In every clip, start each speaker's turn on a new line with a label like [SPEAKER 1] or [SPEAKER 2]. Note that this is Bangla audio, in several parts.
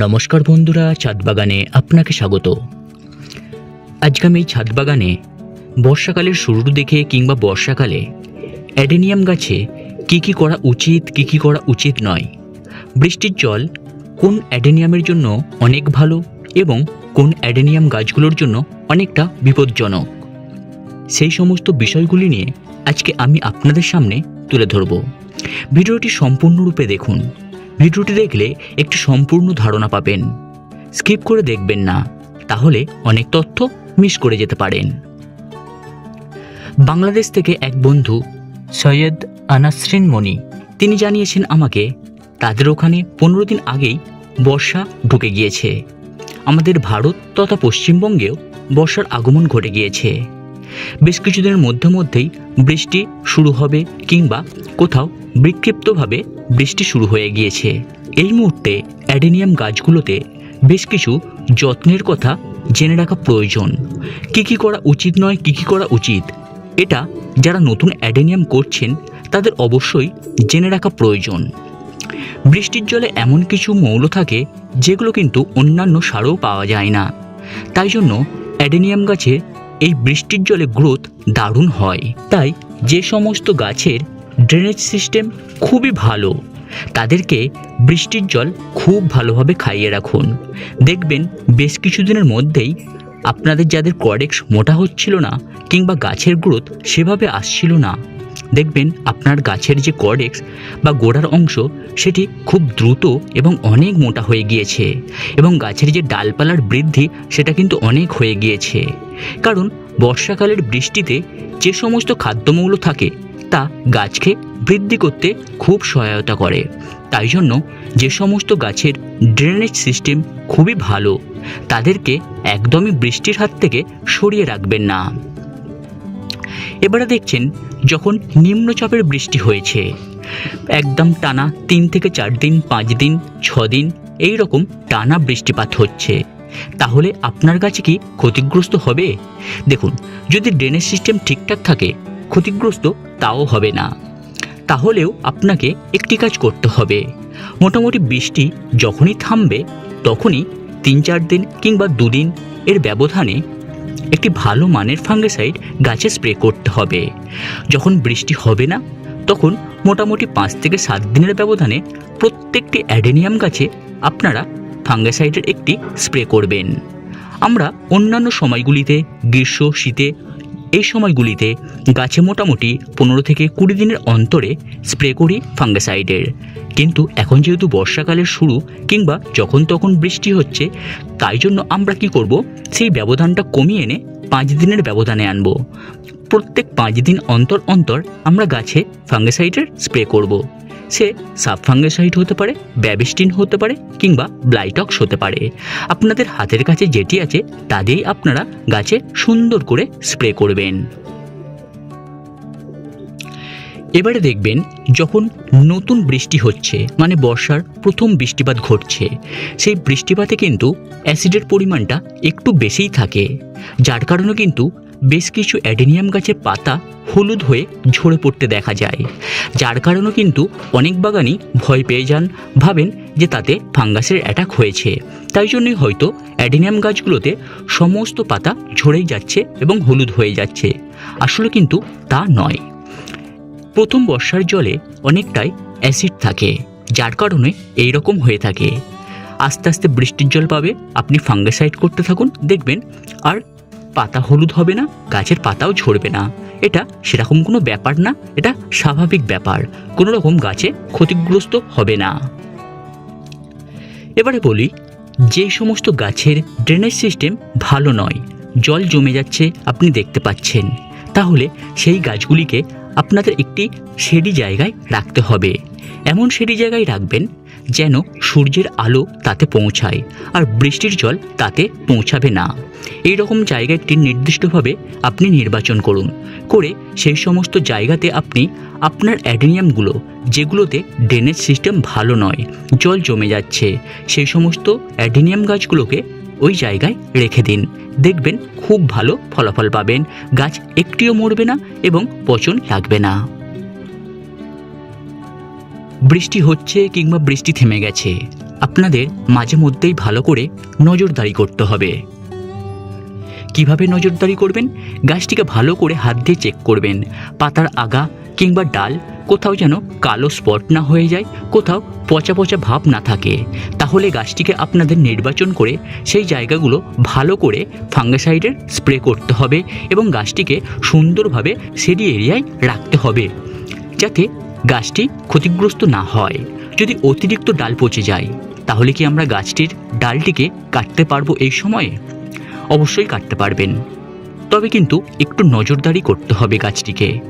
[SPEAKER 1] নমস্কার বন্ধুরা ছাদ বাগানে আপনাকে স্বাগত। আজকে আমি এই ছাদ বাগানে বর্ষাকালের শুরুর দিকে কিংবা বর্ষাকালে অ্যাডেনিয়াম গাছে কি কি করা উচিত, কি কি করা উচিত নয়, বৃষ্টির জল কোন অ্যাডেনিয়ামের জন্য অনেক ভালো এবং কোন অ্যাডেনিয়াম গাছগুলোর জন্য অনেকটা বিপজ্জনক। সেই সমস্ত বিষয়গুলি নিয়ে আজকে আমি আপনাদের সামনে তুলে ধরব। ভিডিওটি সম্পূর্ণরূপে দেখুন। ভিডিওটি দেখলে একটি সম্পূর্ণ ধারণা পাবেন। স্কিপ করে দেখবেন না, তাহলে অনেক তথ্য মিস করে যেতে পারেন। বাংলাদেশ থেকে এক বন্ধু, সৈয়দ আনাসরিন মনি, তিনি জানিয়েছেন আমাকে, তাদের ওখানে পনেরো দিন আগেই বর্ষা ঢুকে গিয়েছে। আমাদের ভারত তথা পশ্চিমবঙ্গেও বর্ষার আগমন ঘটে গিয়েছে। বেশ কিছুদিনের মধ্যে মধ্যেই বৃষ্টি শুরু হবে কিংবা কোথাও বিক্ষিপ্তভাবে বৃষ্টি শুরু হয়ে গিয়েছে। এই মুহূর্তে অ্যাডেনিয়াম গাছগুলোতে বেশ কিছু যত্নের কথা জেনে রাখা প্রয়োজন। কী কী করা উচিত নয়, কী কী করা উচিত, এটা যারা নতুন অ্যাডেনিয়াম করছেন, তাদের অবশ্যই জেনে রাখা প্রয়োজন। বৃষ্টির জলে এমন কিছু মৌল থাকে, যেগুলো কিন্তু অন্যান্য সারেও পাওয়া যায় না। তাই জন্য অ্যাডেনিয়াম গাছের এই বৃষ্টির জলে গ্রোথ দারুণ হয়। তাই যে সমস্ত গাছের ড্রেনেজ সিস্টেম খুবই ভালো। তাদেরকে বৃষ্টির জল খুব ভালোভাবে খাইয়ে রাখুন। দেখবেন বেশ কিছুদিনের মধ্যেই আপনাদের যাদের করেক্স মোটা হচ্ছিল না কিংবা গাছের গ্রোথ সেভাবে আসছিল না, দেখবেন আপনার গাছের যে করেক্স বা গোড়ার অংশ সেটি খুব দ্রুত এবং অনেক মোটা হয়ে গিয়েছে এবং গাছের যে ডালপালার বৃদ্ধি সেটা কিন্তু অনেক হয়ে গিয়েছে। কারণ বর্ষাকালের বৃষ্টিতে যে সমস্ত খাদ্যমৌল থাকে তা গাছকে বৃদ্ধি করতে খুব সহায়তা করে। তাই জন্য যে সমস্ত গাছের ড্রেনেজ সিস্টেম খুবই ভালো, তাদেরকে একদমই বৃষ্টির হাত থেকে সরিয়ে রাখবেন না। এবারে দেখছেন যখন নিম্নচাপের বৃষ্টি হয়েছে, একদম টানা তিন থেকে চার দিন, পাঁচ দিন, ছ দিন এই রকম টানা বৃষ্টিপাত হচ্ছে। তাহলে আপনার গাছে কি ক্ষতিগ্রস্ত হবে? দেখুন, যদি ড্রেনেজ সিস্টেম ঠিকঠাক থাকে, ক্ষতিগ্রস্ত তাও হবে না। তাহলেও আপনাকে একটি কাজ করতে হবে। মোটামুটি বৃষ্টি যখনই থামবে, তখনই তিন চার দিন কিংবা দুদিন এর ব্যবধানে একটি ভালো মানের ফাঙ্গিসাইড গাছে স্প্রে করতে হবে। যখন বৃষ্টি হবে না, তখন মোটামুটি পাঁচ থেকে সাত দিনের ব্যবধানে প্রত্যেকটি অ্যাডেনিয়াম গাছে আপনারা ফাঙ্গিসাইডের একটি স্প্রে করবেন। আমরা অন্যান্য সময়গুলিতে গ্রীষ্ম, শীতে এই সময়গুলিতে গাছে মোটামুটি পনেরো থেকে কুড়ি দিনের অন্তরে স্প্রে করি ফাঙ্গাসাইডের। কিন্তু এখন যেহেতু বর্ষাকালের শুরু কিংবা যখন তখন বৃষ্টি হচ্ছে, তাই জন্য আমরা কি করব? সেই ব্যবধানটা কমিয়ে এনে পাঁচ দিনের ব্যবধানে আনব। প্রত্যেক পাঁচ দিন অন্তর অন্তর আমরা গাছে ফাঙ্গাসাইডের স্প্রে করব। সে সাব ফাঙ্গিসাইড হতে পারে, ব্যাবিস্টিন হতে পারে কিংবা ব্লাইটক্স হতে পারে। আপনাদের হাতের কাছে যেটি আছে, তা দিয়েই আপনারা গাছে সুন্দর করে স্প্রে করবেন। এবারে দেখবেন যখন নতুন বৃষ্টি হচ্ছে মানে বর্ষার প্রথম বৃষ্টিপাত ঘটছে, সেই বৃষ্টিপাতে কিন্তু অ্যাসিডের পরিমাণটা একটু বেশিই থাকে, যার কারণে কিন্তু বেশ কিছু অ্যাডেনিয়াম গাছের পাতা হলুদ হয়ে ঝরে পড়তে দেখা যায়। যার কারণে কিন্তু অনেক বাগানই ভয় পেয়ে যান, ভাবেন যে তাতে ফাঙ্গাসের অ্যাটাক হয়েছে। তাই জন্যই হয়তো অ্যাডেনিয়াম গাছগুলোতে সমস্ত পাতা ঝরেই যাচ্ছে এবং হলুদ হয়ে যাচ্ছে। আসলে কিন্তু তা নয়। প্রথম বর্ষার জলে অনেকটাই অ্যাসিড থাকে, যার কারণে এই রকম হয়ে থাকে। আস্তে আস্তে বৃষ্টির জল পাবে, আপনি ফাঙ্গাসাইড করতে থাকুন, দেখবেন আর পাতা হলুদ হবে না, গাছের পাতাও ঝরবে না। এটা সেরকম কোনো ব্যাপার না, এটা স্বাভাবিক ব্যাপার। কোনো রকম গাছে ক্ষতিগ্রস্ত হবে না। এবারে বলি, যে সমস্ত গাছের ড্রেনেজ সিস্টেম ভালো নয়, জল জমে যাচ্ছে, আপনি দেখতে পাচ্ছেন। তাহলে সেই গাছগুলিকে আপনাদের একটি সেডি জায়গায় রাখতে হবে। এমন সেডি জায়গায় রাখবেন যেন সূর্যের আলো তাতে পৌঁছায় আর বৃষ্টির জল তাতে পৌঁছাবে না। এই রকম জায়গা একটি নির্দিষ্টভাবে আপনি নির্বাচন করুন। করে সেই সমস্ত জায়গাতে আপনি আপনার অ্যাডেনিয়ামগুলো, যেগুলোতে ড্রেনেজ সিস্টেম ভালো নয়, জল জমে যাচ্ছে, সেই সমস্ত অ্যাডেনিয়াম গাছগুলোকে ওই জায়গায় রেখে দিন। দেখবেন খুব ভালো ফলাফল পাবেন। গাছ একটিও মরবে না এবং পচন লাগবে না। বৃষ্টি হচ্ছে কিংবা বৃষ্টি থেমে গেছে, আপনাদের মাঝে মধ্যেই ভালো করে নজরদারি করতে হবে। কীভাবে নজরদারি করবেন? গাছটিকে ভালো করে হাত দিয়ে চেক করবেন, পাতার আগা কিংবা ডাল কোথাও যেন কালো স্পট না হয়ে যায়, কোথাও পচা পচা ভাব না থাকে। তাহলে গাছটিকে আপনাদের নির্বাচন করে সেই জায়গাগুলো ভালো করে ফাঙ্গাসাইডের স্প্রে করতে হবে এবং গাছটিকে সুন্দরভাবে সেরি এরিয়ায় রাখতে হবে, যাতে গাছটি ক্ষতিগ্রস্ত না হয়। যদি অতিরিক্ত ডাল পচে যায়, তাহলে কি আমরা গাছটির ডালটিকে কাটতে পারব এই সময়ে? অবশ্যই কাটতে পারবেন। তবে কিন্তু একটু নজরদারি করতে হবে গাছটিকে।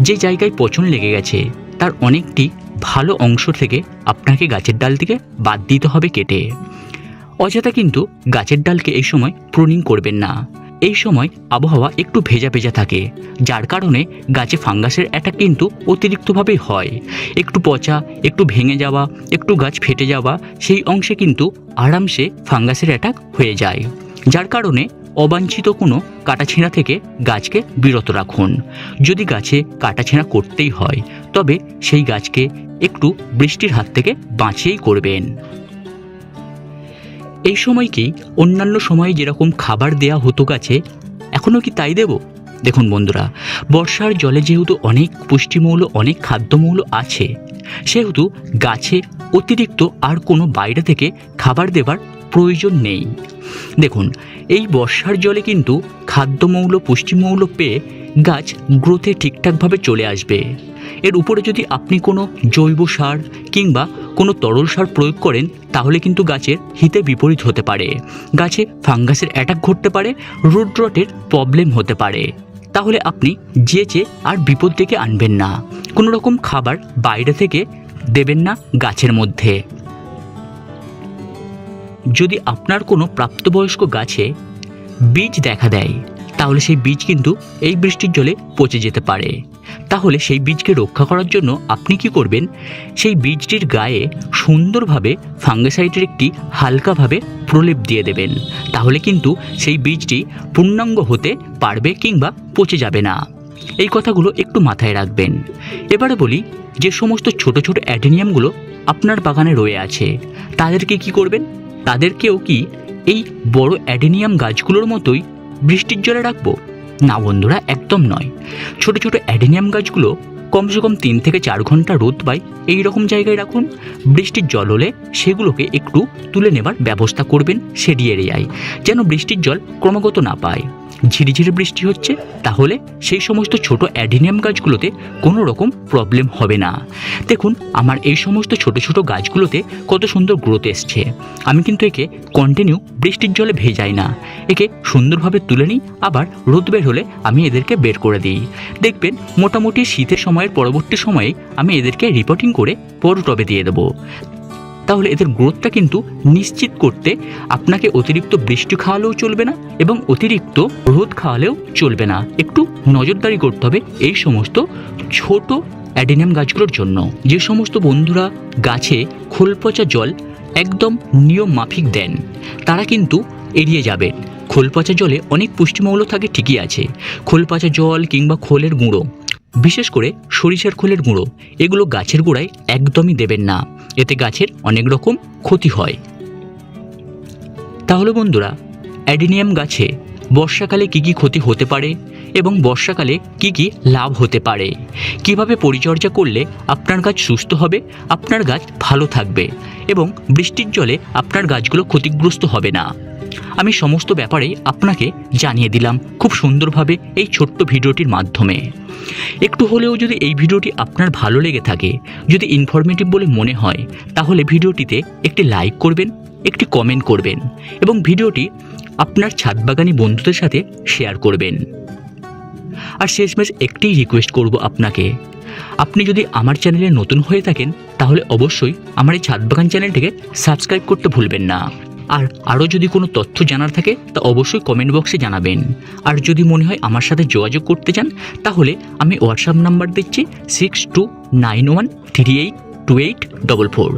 [SPEAKER 1] যে জায়গায় পচন লেগে গেছে, তার অনেকটি ভালো অংশ থেকে আপনাকে গাছের ডাল থেকে বাদ দিতে হবে কেটে। অযথা কিন্তু গাছের ডালকে এই সময় প্রুনিং করবেন না। এই সময় আবহাওয়া একটু ভেজা ভেজা থাকে, যার কারণে গাছে ফাঙ্গাসের অ্যাটাক কিন্তু অতিরিক্তভাবে হয়। একটু পচা, একটু ভেঙে যাওয়া, একটু গাছ ফেটে যাওয়া, সেই অংশে কিন্তু আরামসে ফাঙ্গাসের অ্যাটাক হয়ে যায়। যার কারণে অবাঞ্ছিত কোনো কাটাছেঁড়া থেকে গাছকে বিরত রাখুন। যদি গাছে কাটাছেঁড়া করতেই হয়, তবে সেই গাছকে একটু বৃষ্টির হাত থেকে বাঁচিয়েই করবেন। এই সময় কি অন্যান্য সময়ে যেরকম খাবার দেয়া হতো গাছে এখনও কি তাই দেব? দেখুন বন্ধুরা, বর্ষার জলে যেহেতু অনেক পুষ্টিমৌল, অনেক খাদ্যমৌল আছে, সেহেতু গাছে অতিরিক্ত আর কোনো বাইরে থেকে খাবার দেবার প্রয়োজন নেই। দেখুন এই বর্ষার জলে কিন্তু খাদ্যমৌল, পুষ্টিমৌল পেয়ে গাছ গ্রোথে ঠিকঠাকভাবে চলে আসবে। এর উপরে যদি আপনি কোনো জৈব সার কিংবা কোনো তরল সার প্রয়োগ করেন, তাহলে কিন্তু গাছের হিতে বিপরীত হতে পারে। গাছে ফাঙ্গাসের অ্যাটাক ঘটতে পারে রুট প্রবলেম হতে পারে। তাহলে আপনি যে যেচে আর বিপদ ডেকে আনবেন না। কোনো রকম খাবার বাইরে থেকে দেবেন না গাছের মধ্যে। যদি আপনার কোনো প্রাপ্তবয়স্ক গাছে বীজ দেখা দেয়, তাহলে সেই বীজ কিন্তু এই বৃষ্টির জলে পচে যেতে পারে। তাহলে সেই বীজকে রক্ষা করার জন্য আপনি কি করবেন? সেই বীজটির গায়ে সুন্দরভাবে ফাঙ্গাসাইডের একটি হালকাভাবে প্রলেপ দিয়ে দেবেন। তাহলে কিন্তু সেই বীজটি পূর্ণাঙ্গ হতে পারবে কিংবা পচে যাবে না। এই কথাগুলো একটু মাথায় রাখবেন। এবারে বলি যে সমস্ত ছোট ছোট অ্যাডেনিয়ামগুলো আপনার বাগানে রয়ে আছে, তাদেরকে কি করবেন? তাদেরকেও কি এই বড় অ্যাডেনিয়াম গাছগুলোর মতোই বৃষ্টির জলে রাখব? না বন্ধুরা, একদম নয়। ছোট ছোট অ্যাডেনিয়াম গাছগুলো কমসে কম তিন থেকে চার ঘণ্টা রোদ পায়, এই রকম জায়গায় রাখুন। বৃষ্টির জল হলে সেগুলোকে একটু তুলে নেবার ব্যবস্থা করবেন সেডি এরিয়ায় যেন বৃষ্টির জল ক্রমাগত না পায়। ঝিরিঝিরি বৃষ্টি হচ্ছে, তাহলে সেই সমস্ত ছোট অ্যাডিনিয়াম গাছগুলোতে কোনো রকম প্রবলেম হবে না। দেখুন, আমার এই সমস্ত ছোট ছোট গাছগুলোতে কত সুন্দর গ্রোথ এসছে। আমি কিন্তু একে কন্টিনিউ বৃষ্টির জলে ভেজাই না। একে সুন্দরভাবে তুলে নিই, আবার রোদ বের হলে আমি এদেরকে বের করে দিই। দেখবেন, মোটামুটি শীতের সময়ের পরবর্তী সময়ে আমি এদেরকে রিপোর্টিং করে বড় টবে দিয়ে দেবো। তাহলে এদের গ্রোথটা কিন্তু নিশ্চিত করতে আপনাকে অতিরিক্ত বৃষ্টি খাওয়ালেও চলবে না এবং অতিরিক্ত রোদ খাওয়ালেও চলবে না। একটু নজরদারি করতে হবে এই সমস্ত ছোট অ্যাডিনিয়াম গাছগুলোর জন্য। যে সমস্ত বন্ধুরা গাছে খোল পচা জল একদম নিয়ম মাফিক দেন, তারা কিন্তু এড়িয়ে যাবেন খোল পচা জলে অনেক পুষ্টিমৌল থাকে ঠিকই আছে। খোল পচা জল কিংবা খোলের গুঁড়ো বিশেষ করে সরিষার খোলের গুঁড়ো। এগুলো গাছের গোড়ায় একদমই দেবেন না। এতে গাছের অনেক রকম ক্ষতি হয়। তাহলে বন্ধুরা, অ্যাডিনিয়াম গাছে বর্ষাকালে কি কি ক্ষতি হতে পারে এবং বর্ষাকালে কি কি লাভ হতে পারে? কীভাবে পরিচর্যা করলে আপনার গাছ সুস্থ হবে, আপনার গাছ ভালো থাকবে এবং বৃষ্টির জলে আপনার গাছগুলো ক্ষতিগ্রস্ত হবে না? আমি সমস্ত ব্যাপারেই আপনাকে জানিয়ে দিলাম খুব সুন্দরভাবে এই ছোট্ট ভিডিওটির মাধ্যমে। একটু হলেও যদি এই ভিডিওটি আপনার ভালো লেগে থাকে, যদি ইনফরমেটিভ বলে মনে হয়, তাহলে ভিডিওটিতে একটি লাইক করবেন, একটি কমেন্ট করবেন এবং ভিডিওটি আপনার ছাদবাগানি বন্ধুদের সাথে শেয়ার করবেন। আর শেষমেশ একটিই রিকোয়েস্ট করব আপনাকে। আপনি যদি আমার চ্যানেলে নতুন হয়ে থাকেন, তাহলে অবশ্যই আমার এই ছাদবাগান চ্যানেলটিকে সাবস্ক্রাইব করতে ভুলবেন না। আর আরও যদি কোনো তথ্য জানার থাকে, তা অবশ্যই কমেন্ট বক্সে জানাবেন। আর যদি মনে হয় আমার সাথে যোগাযোগ করতে চান, তাহলে আমি হোয়াটসঅ্যাপ নাম্বার দিচ্ছি six two nine one three eight two eight double four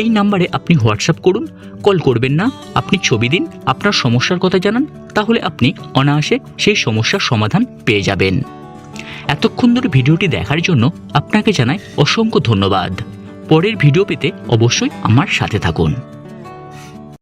[SPEAKER 1] এই নাম্বারে আপনি হোয়াটসঅ্যাপ করুন কল করবেন না, আপনি ছবি দিন, আপনার সমস্যার কথা জানান, তাহলে আপনি অনায়াসে সেই সমস্যার সমাধান পেয়ে যাবেন। এতক্ষণ ধরে ভিডিওটি দেখার জন্য আপনাকে জানাই অসংখ্য ধন্যবাদ। পরের ভিডিও পেতে অবশ্যই আমার সাথে থাকুন।